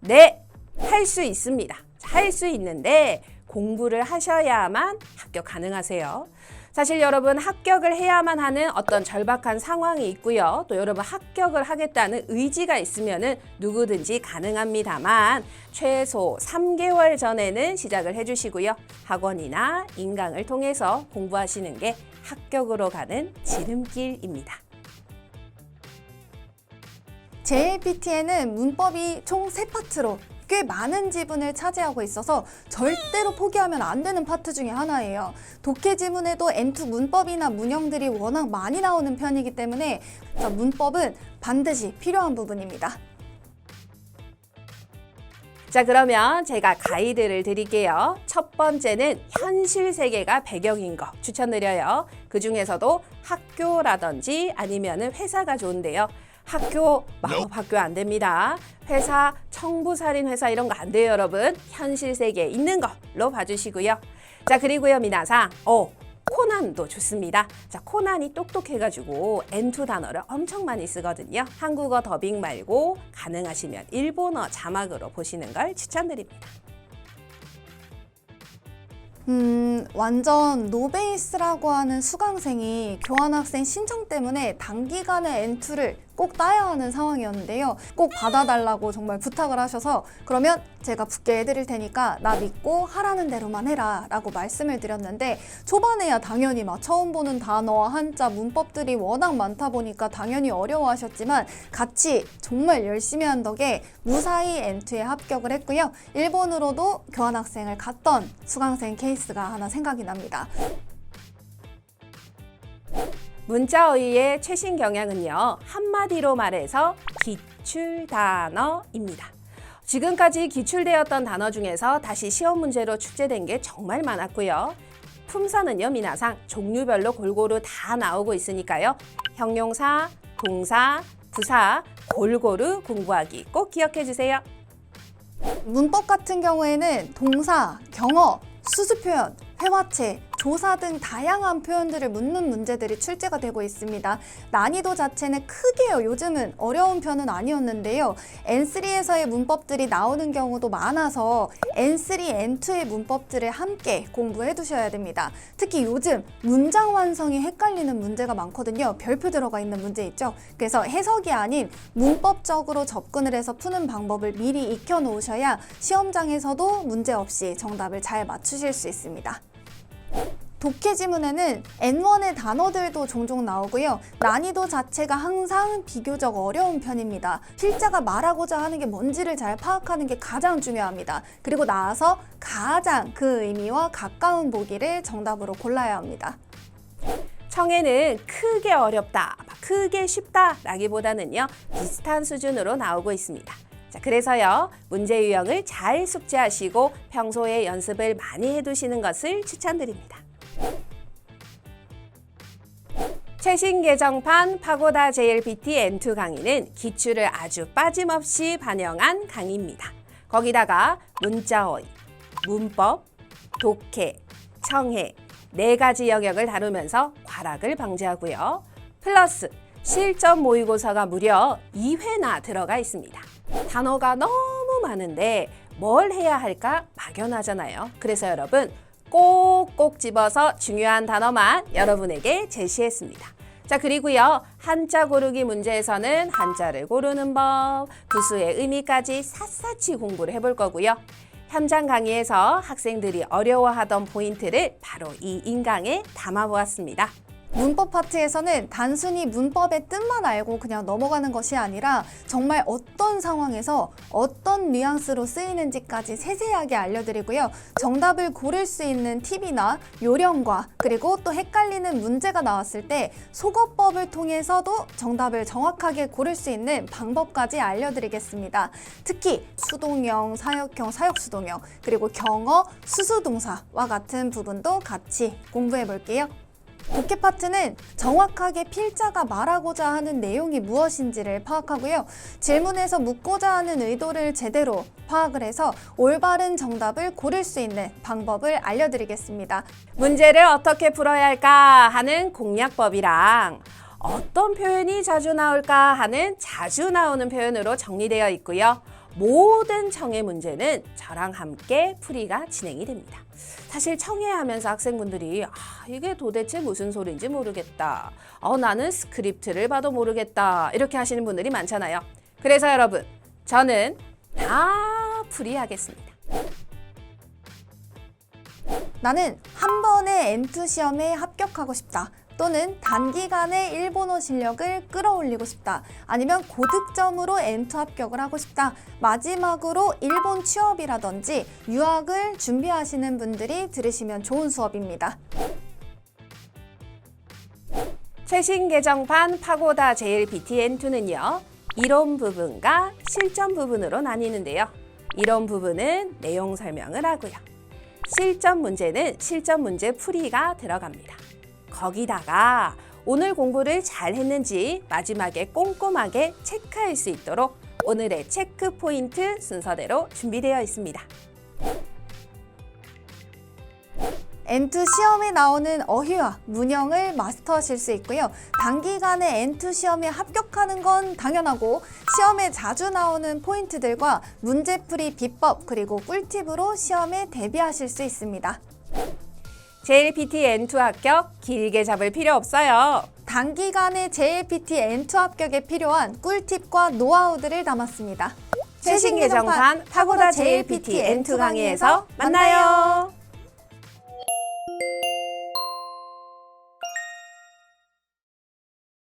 네, 할 수 있습니다. 할 수 있는데 공부를 하셔야만 합격 가능하세요. 사실 여러분 합격을 해야만 하는 어떤 절박한 상황이 있고요. 또 여러분 합격을 하겠다는 의지가 있으면은 누구든지 가능합니다만 최소 3개월 전에는 시작을 해주시고요. 학원이나 인강을 통해서 공부하시는 게 합격으로 가는 지름길입니다. JLPT에는 문법이 총 세파트로 꽤 많은 지분을 차지하고 있어서 절대로 포기하면 안 되는 파트 중에 하나예요. 독해 지문에도 N2 문법이나 문형들이 워낙 많이 나오는 편이기 때문에 자, 문법은 반드시 필요한 부분입니다. 자, 그러면 제가 가이드를 드릴게요. 첫 번째는 현실 세계가 배경인 거 추천드려요. 그 중에서도 학교라든지 아니면은 회사가 좋은데요. 학교, 마법 학교 안 됩니다. 회사, 청부살인 회사 이런 거 안 돼요, 여러분. 현실 세계에 있는 걸로 봐주시고요. 자, 그리고요, 미나상. 어, 코난도 좋습니다. 자, 코난이 똑똑해가지고 N2 단어를 엄청 많이 쓰거든요. 한국어 더빙 말고 가능하시면 일본어 자막으로 보시는 걸 추천드립니다. 음, 완전 노베이스라고 하는 수강생이 교환학생 신청 때문에 단기간에 N2를 꼭 따야 하는 상황이었는데요. 꼭 받아달라고 정말 부탁을 하셔서 그러면 제가 붙게 해드릴 테니까 나 믿고 하라는 대로만 해라 라고 말씀을 드렸는데 초반에야 당연히 막 처음 보는 단어와 한자, 문법들이 워낙 많다 보니까 당연히 어려워하셨지만 같이 정말 열심히 한 덕에 무사히 N2에 합격을 했고요. 일본으로도 교환학생을 갔던 수강생 케이스가 하나 생각이 납니다. 문자어휘의 최신 경향은요, 한마디로 말해서 기출 단어입니다. 지금까지 기출되었던 단어 중에서 다시 시험 문제로 출제된 게 정말 많았고요. 품사는요, 미나상 종류별로 골고루 다 나오고 있으니까요. 형용사, 동사, 부사 골고루 공부하기 꼭 기억해 주세요. 문법 같은 경우에는 동사, 경어, 수수 표현, 회화체, 조사 등 다양한 표현들을 묻는 문제들이 출제가 되고 있습니다. 난이도 자체는 크게요. 요즘은 어려운 편은 아니었는데요. N3에서의 문법들이 나오는 경우도 많아서 N3, N2의 문법들을 함께 공부해 두셔야 됩니다. 특히 요즘 문장 완성이 헷갈리는 문제가 많거든요. 별표 들어가 있는 문제 있죠. 그래서 해석이 아닌 문법적으로 접근을 해서 푸는 방법을 미리 익혀 놓으셔야 시험장에서도 문제 없이 정답을 잘 맞추실 수 있습니다. 독해 지문에는 N1의 단어들도 종종 나오고요. 난이도 자체가 항상 비교적 어려운 편입니다. 필자가 말하고자 하는 게 뭔지를 잘 파악하는 게 가장 중요합니다. 그리고 나서 가장 그 의미와 가까운 보기를 정답으로 골라야 합니다. 청해는 크게 어렵다, 막 크게 쉽다 라기보다는요, 비슷한 수준으로 나오고 있습니다. 자, 그래서요, 문제 유형을 잘 숙지하시고 평소에 연습을 많이 해두시는 것을 추천드립니다. 최신 개정판 파고다 JLPT N2 강의는 기출을 아주 빠짐없이 반영한 강의입니다. 거기다가 문자어휘, 문법, 독해, 청해 네 가지 영역을 다루면서 과락을 방지하고요. 플러스 실전 모의고사가 무려 2회나 들어가 있습니다. 단어가 너무 많은데 뭘 해야 할까 막연하잖아요. 그래서 여러분 꼭꼭 집어서 중요한 단어만 여러분에게 제시했습니다. 자, 그리고요. 한자 고르기 문제에서는 한자를 고르는 법, 부수의 의미까지 샅샅이 공부를 해볼 거고요. 현장 강의에서 학생들이 어려워하던 포인트를 바로 이 인강에 담아보았습니다. 문법 파트에서는 단순히 문법의 뜻만 알고 그냥 넘어가는 것이 아니라 정말 어떤 상황에서 어떤 뉘앙스로 쓰이는지까지 세세하게 알려드리고요. 정답을 고를 수 있는 팁이나 요령과 그리고 또 헷갈리는 문제가 나왔을 때 속어법을 통해서도 정답을 정확하게 고를 수 있는 방법까지 알려드리겠습니다. 특히 수동형, 사역형, 사역수동형 그리고 경어, 수수동사와 같은 부분도 같이 공부해 볼게요. 독해 파트는 정확하게 필자가 말하고자 하는 내용이 무엇인지를 파악하고요. 질문에서 묻고자 하는 의도를 제대로 파악을 해서 올바른 정답을 고를 수 있는 방법을 알려드리겠습니다. 문제를 어떻게 풀어야 할까 하는 공략법이랑 어떤 표현이 자주 나올까 하는 자주 나오는 표현으로 정리되어 있고요. 모든 청해 문제는 저랑 함께 풀이가 진행이 됩니다. 사실 청해하면서 학생분들이 아, 이게 도대체 무슨 소리인지 모르겠다. 어, 나는 스크립트를 봐도 모르겠다. 이렇게 하시는 분들이 많잖아요. 그래서 여러분, 저는 다 풀이하겠습니다. 나는 한 번에 엔투 시험에 합격하고 싶다. 또는 단기간에 일본어 실력을 끌어올리고 싶다. 아니면 고득점으로 엔투 합격을 하고 싶다. 마지막으로 일본 취업이라든지 유학을 준비하시는 분들이 들으시면 좋은 수업입니다. 최신 개정판 파고다 JLPT-N2는요. 이론 부분과 실전 부분으로 나뉘는데요. 이론 부분은 내용 설명을 하고요. 실전 문제는 실전 문제 풀이가 들어갑니다. 거기다가 오늘 공부를 잘 했는지 마지막에 꼼꼼하게 체크할 수 있도록 오늘의 체크 포인트 순서대로 준비되어 있습니다. 엔투 시험에 나오는 어휘와 문형을 마스터하실 수 있고요. 단기간에 엔투 시험에 합격하는 건 당연하고 시험에 자주 나오는 포인트들과 문제풀이 비법 그리고 꿀팁으로 시험에 대비하실 수 있습니다. JLPT N2 합격 길게 잡을 필요 없어요. 단기간에 JLPT N2 합격에 필요한 꿀팁과 노하우들을 담았습니다. 최신 개정판 파고다 JLPT N2 강의에서 만나요.